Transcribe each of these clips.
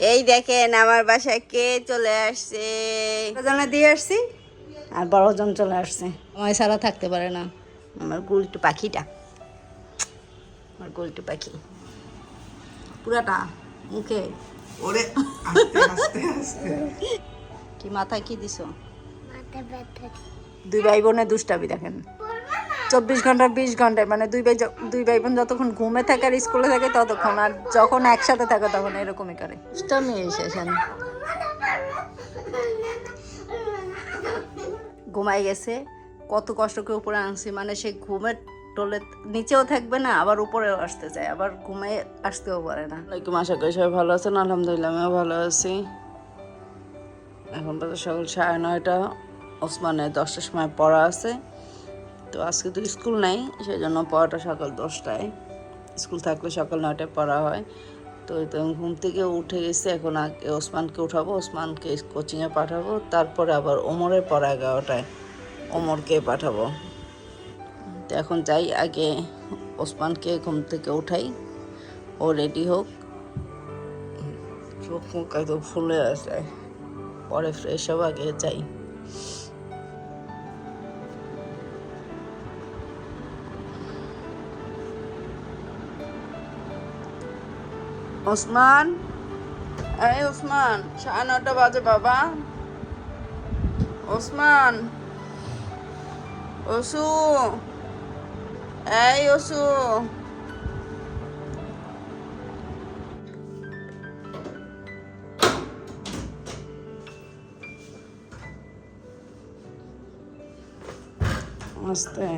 এই দেখেন আমার বাসায় কে চলে আসছে? জনে দিয়ে আসছি আর বড়জন চলে আসছে। আমার ছাড়া থাকতে পারে না। আমার গুলটু পাখিটা। আমার গুলটু পাখি। পুরাটা মুখে। ওরে আস্তে আস্তে আস্তে। কি মাথায় কি দিছো? দুই ভাই বোনের দুষ্টাবি দেখেন। চব্বিশ ঘণ্টা বিশ ঘন্টায় মানে দুই ভাই দুই ভাই বোন যতক্ষণ ঘুমে থাকে আর স্কুলে থাকে ততক্ষণ আর যখন একসাথে থাকে তখন এরকমই করে। এসেছেন ঘুমাই গেছে কত কষ্ট করে উপরে আনছি মানে সে ঘুমের টোলে নিচেও থাকবে না আবার উপরেও আসতে চায় আবার ঘুমাই আসতেও পারে না। ওয়ালাইকুম আশা করি সবাই ভালো আছেন আলহামদুলিল্লাহ আমিও ভালো আছি। এখন তো সকাল সাড়ে নয়টা ওসমানের দশটার সময় পড়া আছে। তো আজকে তো স্কুল নেই সেই জন্য পড়াটা সকাল দশটায়। স্কুল থাকলে সকাল নয়টায় পড়া হয়। তো ঘুম থেকে উঠে গেছি, এখন আগে ওসমানকে উঠাবো, ওসমানকে কোচিংয়ে পাঠাবো, তারপরে আবার ওমরের পড়া এগারোটায়, ওমরকে পাঠাবো। তো এখন যাই, আগে ওসমানকে ঘুম থেকে উঠাই, ও রেডি হোক। চোখ মুখ একদম ফুলে আছে। পরে ফ্রেশ হব, আগে যাই। ওসমান। এই ওসমান সাড়ে নটা বাজে বাবা। ওসমান ওসু এই ওসু। আস্তে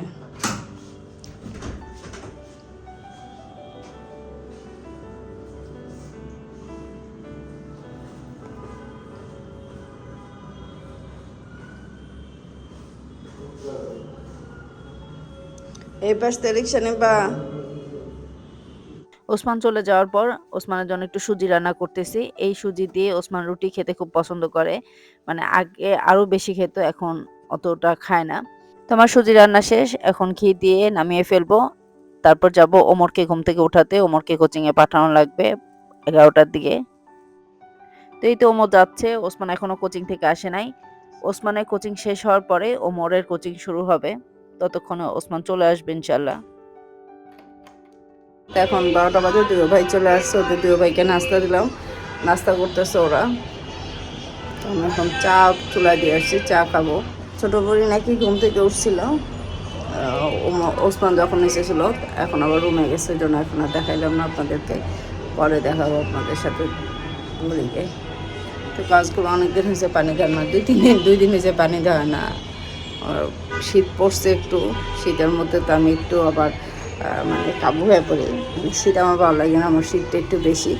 এই পাশ রিক্সা নেবা। ওসমান চলে যাওয়ার পর ওসমানের জন্য একটু সুজি রান্না করতেছি। এই সুজি দিয়ে ওসমান রুটি খেতে খুব পছন্দ করে। মানে আগে আরও বেশি খেত, এখন অতটা খায় না। তোমার সুজি রান্না শেষ, এখন ঘি দিয়ে নামিয়ে ফেলব। তারপর যাব ওমরকে ঘুম থেকে উঠাতে। ওমরকে কোচিং এ পাঠানো লাগবে এগারোটার দিকে। তো এই তো ওমর যাচ্ছে। ওসমান এখনও কোচিং থেকে আসে নাই। ওসমানের কোচিং শেষ হওয়ার পরে ওমরের কোচিং শুরু হবে। ততক্ষণে ওসমান চলে আসবে ইনশাল্লাহ এখন বারোটা বাজে দুই ভাই চলে আসছে, ওদের দুই ভাইকে নাস্তা দিলাম। নাস্তা করতেছে ওরা। এখন চা চুলা দিয়ে আসছি, চা খাব। ছোটো বড়ি নাকি ঘুম থেকে উঠছিল। ওসমান যখন এসেছিল, এখন আবার রুমে গেছে জন্য এখন আর দেখাইলাম না আপনাদেরকে। পরে দেখাবো আপনাদের সাথে বড়িকে। তো কাজগুলো অনেক দিন হয়েছে, পানি দেওয়া না। দুই, তিন দিন, দুই দিন হয়েছে পানি দেওয়া না। শীত পড়ছে একটু, শীতের মধ্যে তো আমি একটু আবার মানে কাবু হয়ে পড়ি। মানে শীত আমার ভালো লাগে না, আমার শীতটা একটু বেশি।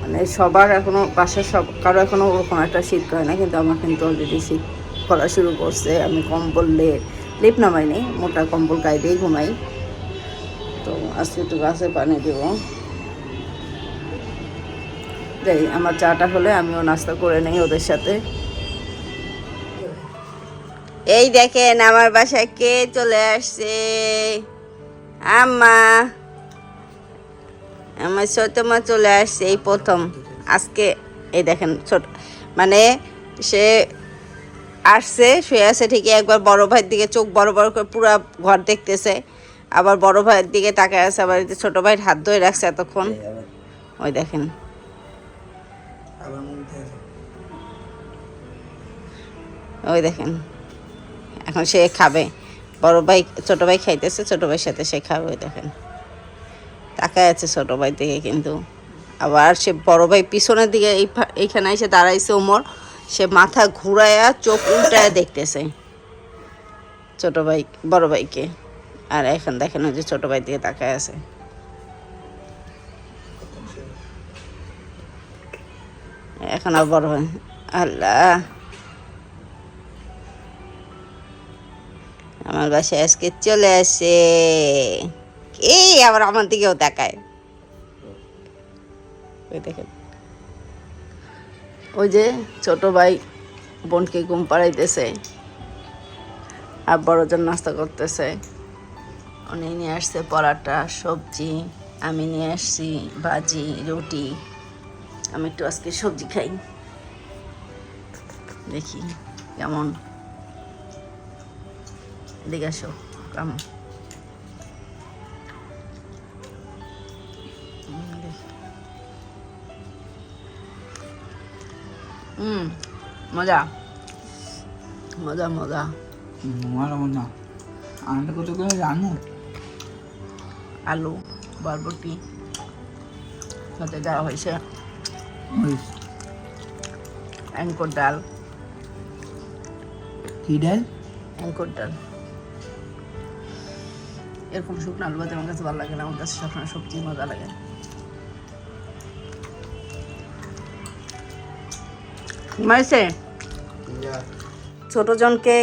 মানে সবার এখনও বাসার সব, কারও এখনও ওরকম একটা শীত করে না, কিন্তু আমার কিন্তু অলরেডি শীত করা শুরু করছে। আমি কম্বল লেপ লেপ নামাইনি মোটা কম্বল গায়ে দিয়ে ঘুমাই। তো আজকে একটু গাছে পানি দেবো। যাই, আমার চাটা হলে আমিও নাস্তা করে নেই ওদের সাথে। এই দেখেন আমার বাসায় কে চলে আসছে? আম্মা। আমার ছোট মা চলে আসছে এই প্রথম। আজকে এই দেখেন ছোট মানে সে আসছে শুয়ে আছে ঠিকই একবার বড় ভাইয়ের দিকে চোখ বড় বড় করে পুরো ঘর দেখতেছে। আবার বড় ভাইয়ের দিকে তাকায় আছে আবার ছোট ভাইয়ের হাত ধরে রাখছে এতক্ষণ। ওই দেখেন। ওই দেখেন। এখন সে খাবে। বড় ভাই, ছোটো ভাই খাইতেছে, ছোটো ভাইয়ের সাথে সে খাবে, দেখেন। তাকায় আছে ছোটো ভাই দিকে কিন্তু। আবার সে বড় ভাই পিছনের দিকে এইখানে এসে দাঁড়াইছে ওমর। সে মাথা ঘুরায়া চোখ উল্টায় দেখতেছে ছোট ভাই, বড় ভাইকে। আর এখন দেখেন ওই যে ছোট ভাই দিকে তাকায় আছে। এখন আর বড় ভাই, আল্লাহ। আমার বাসায় আজকে চলে আসে। এই আবার আমার দিকেও তাকায়? দেখেন। ওই যে ছোট ভাই বোনকে ঘুম পাড়াইতেছে। আর বড়জন নাস্তা করতেছে। উনি নিয়ে আসছে পরাটা, সবজি, আমি নিয়ে আসছি ভাজি, রুটি। আমি একটু আজকে সবজি খাই। দেখি কেমন। এদিকে আসো হুম মজা। মজা মজা। আমার মনে আনন্দ কত করে জানো? আলু বরবটি সাথে দেওয়া হয়েছে। অ্যাঙ্কর ডাল। কি ডাল? অ্যাঙ্কর ডাল। এরকম শুকনো আলু ভাতে আমার কাছে ভালো লাগে না আমার কাছে সবসময় সবজি মজা লাগে। মাইছে ছোট জনকে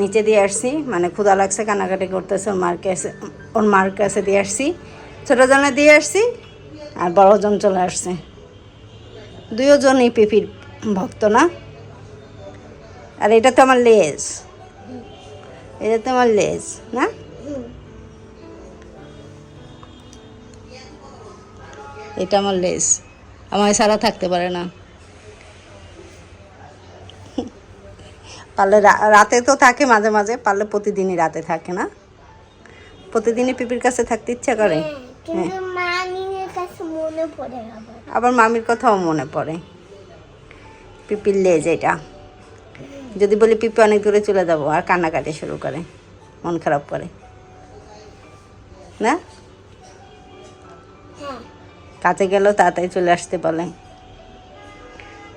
নিচে দিয়ে আসছি মানে ক্ষুদা লাগছে কানাকাটি করতেছে ওর মার কাছে ওর মার কাছে দিয়ে আসছি। ছোট জনে দিয়ে আসছি আর বড় জন চলে আসছে। দুজনই পিপির ভক্ত না। আর এটা তো আমার লেজ। এটা তো আমার লেজ না? এটা আমার লেজ আমার ছাড়া থাকতে পারে না। পারলে রা- রাতে তো থাকে মাঝে মাঝে পারলে প্রতিদিনই রাতে থাকে না? প্রতিদিনই পিপির কাছে থাকতে ইচ্ছা করে? কিন্তু মনে পড়ে আবার। মামির কথাও মনে পড়ে। পিপির লেজ এটা। যদি বলি পিপি অনেক দূরে চলে যাব আর কান্নাকাটি শুরু করে মন খারাপ করে। না? হ্যাঁ কাছে গেলেও তাড়াতাড়ি চলে আসতে বলে।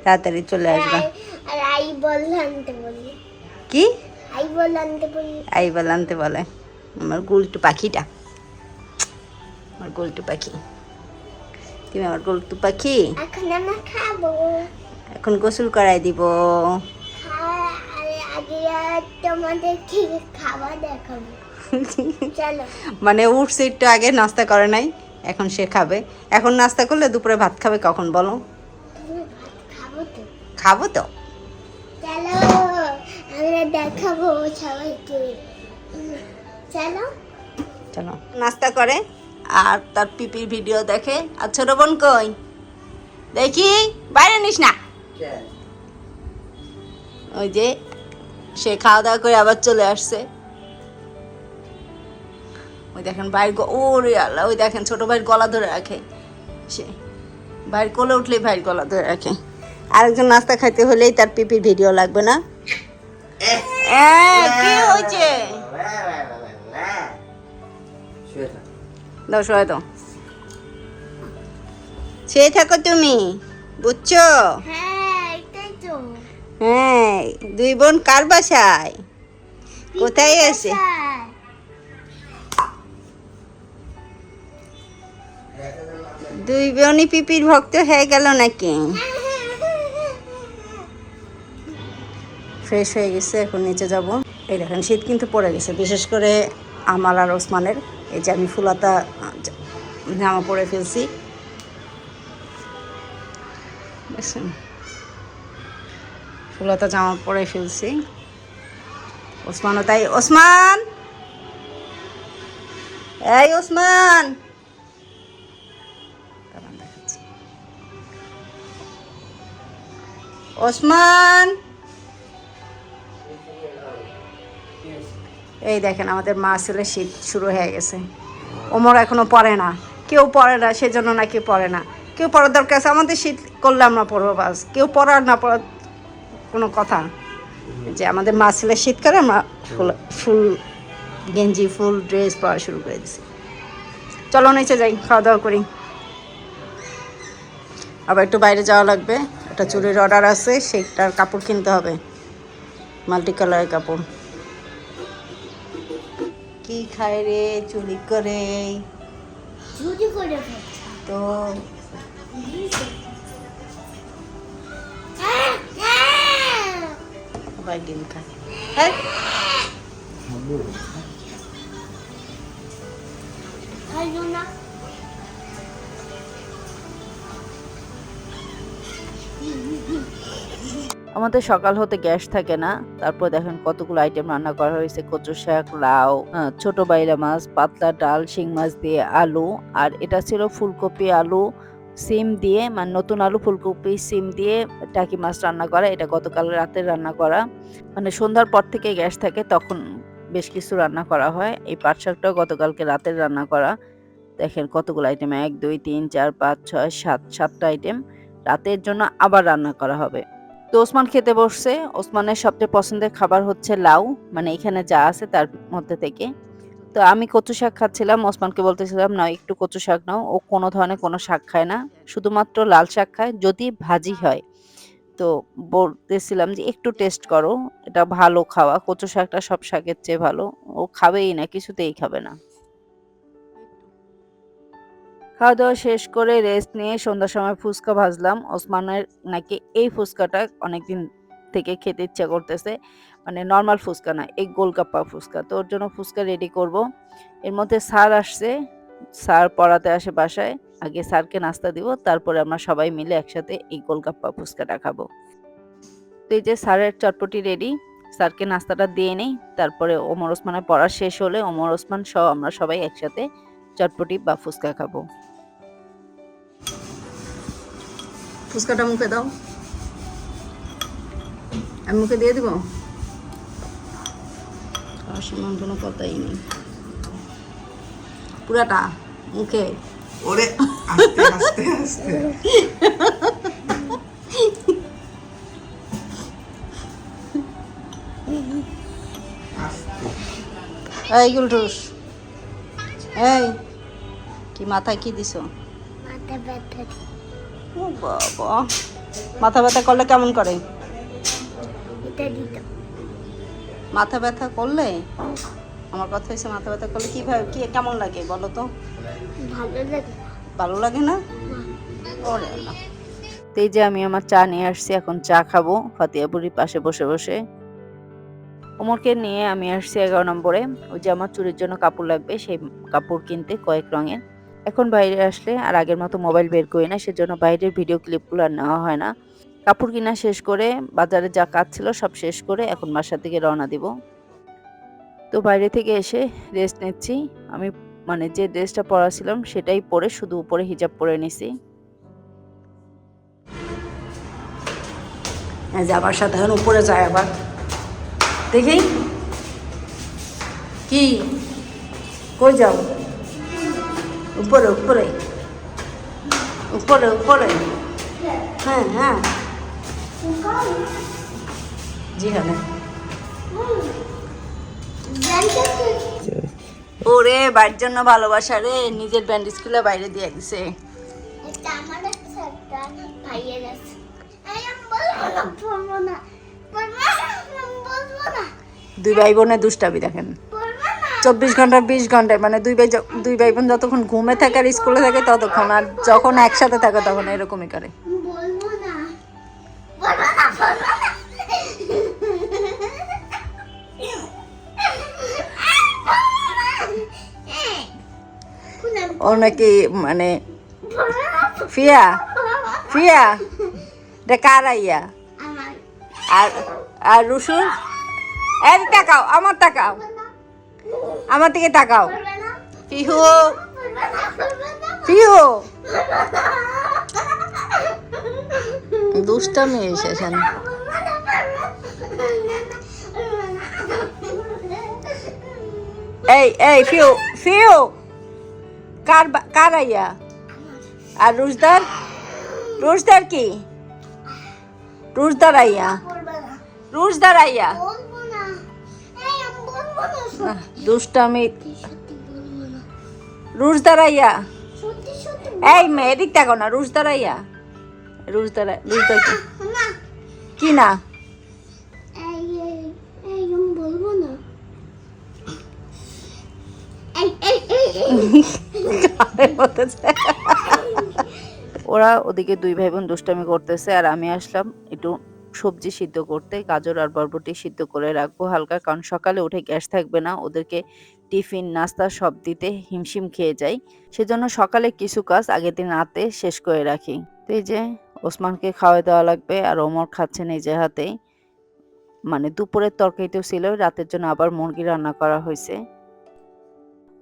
তাড়াতাড়ি চলে আসবে। কি? আই বল আনতে বলে। আমার গুলটু পাখিটা। আমার গুলটু পাখি। তুমি আমার গুলটু পাখি? এখন আমরা খাব। এখন গোসল করাই দিব। চলো। মানে উঠছে একটু আগে নাস্তা করে নাই। এখন সে খাবে। এখন নাস্তা করলে দুপুরে ভাত খাবে কখন বলো? খাব তো। চলো আমরা দেখাবো সবাইকে। চলো। চলো নাস্তা করে আর তার পিপির ভিডিও দেখে। আর ছোট বোন কই? দেখি বাইরে নিস না। ওই যে সে খাওয়া দাওয়া করে আবার চলে আসছে। ওই দেখেন ভাইয়ের ওরে আল্লাহ ওই দেখেন ছোট ভাইয়ের গলা ধরে রাখে। সে ভাইয়ের কোলে উঠলেই ভাইয়ের গলা ধরে রাখে। আরেকজন নাস্তা খাইতে হলেই তার পিপির ভিডিও লাগবে না। এ, কি হয়েছে? দাও সবাই দাও। সে থাকো তুমি বুঝছ? হ্যাঁ হ্যাঁ দুই বোন কার বাসায়? কোথায় আছে? দুই বোনই পিপির ভক্ত হয়ে গেল নাকি? ফ্রেশ হয়ে গেছে, এখন নিচে যাব। এই দেখেন, শীত কিন্তু পড়ে গেছে। বিশেষ করে আমার আর ওসমানের। এই যে আমি ফুলাতা, জামা পরে ফেলছি? ফুলাতা জামা পরে ফেলছি। ওসমানও তাই। ওসমান! এই ওসমান! ওসমান। এই দেখেন, আমাদের মা ছেলে শীত শুরু হয়ে গেছে। ওমর এখনও পড়ে না। কেউ পড়ে না, সেজন্য নাকি পড়ে না। কেউ পড়ার দরকার আছে, আমাদের শীত করলে আমরা পড়ব বাস। কেউ পড়ার না পড়ার কোনো কথা। যে আমাদের মা ছেলে শীত করে, আমরা ফুল ফুল, গেঞ্জি, ফুল, ড্রেস পরা শুরু করে দিছি। চলো নিচে যাই, খাওয়া দাওয়া করি। আবার একটু বাইরে যাওয়া লাগবে। একটা চুরির অর্ডার আছে সেইটার কাপড় কিনতে হবে। মাল্টি কালারের কাপড়। কি খায় রে? চুরি করে। চুরি করে তো হ্যাঁ। আবার ডিম খায় না আমাদের সকাল হতে গ্যাস থাকে না। তারপর দেখেন কতগুলো আইটেম রান্না করা হয়েছে। কচু শাক, লাউ ছোট বাইলা মাছ, পাতলা ডাল, শিং মাছ দিয়ে আলু। আর এটা ছিল ফুলকপি আলু সিম দিয়ে মানে নতুন আলু ফুলকপি সিম দিয়ে টাকি মাছ রান্না করা। এটা গতকাল রাতে রান্না করা। মানে সন্ধ্যার পর থেকে গ্যাস থাকে, তখন বেশ কিছু রান্না করা হয়। এই পাট শাকটাও গতকালকে রাতের রান্না করা। দেখেন কতগুলো আইটেম এক, দুই, তিন, চার, পাঁচ, ছয়, সাত, সাতটা আইটেম রাতের জন্য আবার রান্না করা হবে। তো ওসমান খেতে বসছে। ওসমানের সবচেয়ে পছন্দের খাবার হচ্ছে লাউ মানে এখানে যা আছে তার মধ্যে থেকে। তো আমি কচু শাক খাচ্ছিলাম, ওসমানকে বলতেছিলাম না একটু কচু শাক নাও। ও কোনো ধরনের কোনো শাক খায় না, শুধুমাত্র লাল শাক খায়, যদি ভাজি হয়। তো বলতেছিলাম যে, একটু টেস্ট করো, এটা ভালো খাওয়া, কচু শাকটা সব শাকের চেয়ে ভালো। ও খাবেই না, কিছুতেই খাবে না। খাওয়া দাওয়া শেষ করে রেস্ট নিয়ে সন্ধ্যার সময় ফুচকা ভাজলাম। ওসমানের নাকি এই ফুচকাটা অনেকদিন থেকে খেতে ইচ্ছা করতেছে। মানে নর্মাল ফুচকা না এই গোলকাপ্পা ফুচকা। তো ওর জন্য ফুচকা রেডি করব। এর মধ্যে স্যার আসছে, স্যার পড়াতে আসে বাসায়। আগে স্যারকে নাস্তা দিব, তারপরে আমরা সবাই মিলে একসাথে এই গোলকাপ্পা ফুচকাটা খাব। তো এই যে স্যারের চটপটি রেডি স্যারকে নাস্তাটা দিয়ে নেই। তারপরে ওমর ওসমানের পড়া শেষ হলে ওমর ওসমান সহ আমরা সবাই একসাথে চটপটি বা ফুচকা খাব। ফুচকাটা মুখে দাও। আমি মুখে দিয়ে দিব? আর সমান কোনো কথাই নেই। পুরাটা মুখে। ওরে আস্তে আস্তে আস্তে। এই গুলটুস। এই। কি মাথায় কি দিছো? মাথা ব্যথা ও বাবা। মাথা ব্যথা করলে কেমন করে? মাথা ব্যথা করলে? আমার কথা হয়েছে মাথা ব্যথা করলে কীভাবে কি কেমন লাগে বলো তো? ভালো লাগে ভালো লাগে না? ওরে তো এই যে আমি আমার চা নিয়ে আসছি এখন চা খাব। ফাতিয়াপুরির পাশে বসে বসে। ওমরকে নিয়ে আমি আসছি এগারো নম্বরে। ওই যে আমার চুরির জন্য কাপড় লাগবে সেই কাপড় কিনতে কয়েক রঙের। এখন বাইরে আসলে আর আগের মতো মোবাইল বের করি না, সেজন্য বাইরের ভিডিও ক্লিপগুলো আর নেওয়া হয় না। কাপড় কিনা শেষ করে বাজারে যা কাজ ছিল সব শেষ করে এখন বাসার দিকে রওনা দিব। তো বাইরে থেকে এসে রেস্ট নিচ্ছি। আমি মানে যে ড্রেসটা পরা ছিলাম সেটাই পরে শুধু উপরে হিজাব পরে নিছি। এই যে সাথে এখন উপরে যায় আবার। দেখি। কি? কই যাও? উপরে উপরে। উপরে উপরে। হ্যাঁ হ্যাঁ। জি হ্যাঁ ওরে বাড়ির জন্য ভালোবাসা রে। নিজের ব্যান্ড স্কুলে বাইরে দিয়ে দিছে। দুই ভাই বোনের দুষ্টাবি দেখেন। চব্বিশ ঘণ্টা বিশ ঘন্টায় মানে দুই ভাই দুই ভাই বোন যতক্ষণ ঘুমে থাকে আর স্কুলে থাকে ততক্ষণ আর যখন একসাথে থাকে তখন এরকমই করে। ও নাকি মানে ফিয়া? ফিয়া? এটা কার আইয়া? আর আর রুসুর এই তাকাও আমার তাকাও আমার দিকে তাকাও। পিহু। পিহু। দুষ্টামি এসেছেন। এই এই ফিউ ফিউ কার কার আইয়া? আর রুশদার? রুশদার কি? রুশদার আইয়া। রুশদার আইয়া। দুষ্টামি। সত্যি সত্যি এই মেয়ে এদিক দেখো না রুশদার আইয়া রুশদার রুশদার কি না? কি না? ওরা ওদিকে দুই ভাই বোন দুষ্টামি করতেছে, আর আমি আসলাম একটু সবজি সিদ্ধ করতে, গাজর আর বরবটি সিদ্ধ করে রাখব হালকা, কারণ সকালে উঠে গ্যাস থাকবে না। ওদেরকে টিফিন, নাস্তা সব দিতে হিমশিম খেয়ে যাই। সেজন্য সকালে কিছু কাজ আগের দিন রাতে শেষ করে রাখি। তো এই যে ওসমানকে খাওয়াই দেওয়া লাগবে আর ওমর খাচ্ছে নিজের হাতেই মানে দুপুরের তরকারিতেও ছিল, রাতের জন্য আবার মুরগি রান্না করা হয়েছে।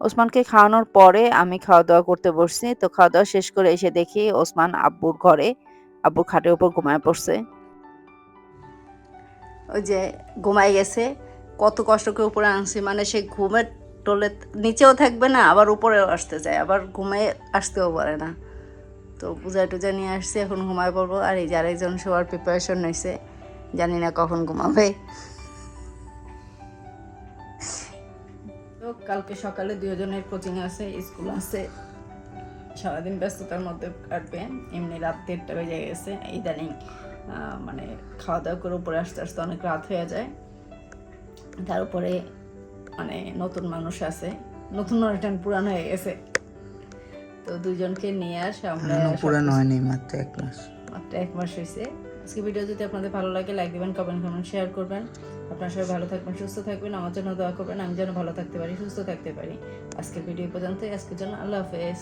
ওসমানকে খাওয়ানোর পরে আমি খাওয়া দাওয়া করতে বসছি। তো খাওয়া দাওয়া শেষ করে এসে দেখি ওসমান আব্বুর ঘরে আব্বুর খাটের উপর ঘুমায় পড়ছে। ওই যে ঘুমাই গেছে, কত কষ্ট করে উপরে আনছি মানে সে ঘুমের টোলে নিচেও থাকবে না, আবার উপরেও আসতে চায়, আবার ঘুমে আসতেও পারে না। তো পূজা টুজা নিয়ে আসছি, এখন ঘুমায় পড়ব, আর এই যে আরেকজন শোয়ার প্রিপারেশন নিয়েছে জানি না কখন ঘুমাবে। তো কালকে সকালে দুজনের কোচিং আছে স্কুল আছে। সারাদিন ব্যস্ততার মধ্যে কাটবে, এমনি রাত দেড়টা বেজে গেছে, ইদানিং মানে খাওয়া দাওয়া করে উপরে আসতে আসতে অনেক রাত হয়ে যায়। তার উপরে মানে নতুন মানুষ আছে। নতুন মানুষটা পুরানো হয়ে গেছে। তো দুজনকে নিয়ে আসে আমরা পুরানো হয়নি মাত্র এক মাস। মাত্র এক মাস হয়েছে। আজকে ভিডিও যদি আপনাদের ভালো লাগে লাইক দিবেন কমেন্ট কমেন্ট শেয়ার করবেন। আপনার সবাই ভালো থাকবেন সুস্থ থাকবেন আমার জন্য দোয়া করবেন আমি যেন ভালো থাকতে পারি সুস্থ থাকতে পারি। আজকের ভিডিও পর্যন্তই আজকের জন্য আল্লাহ হাফেজ।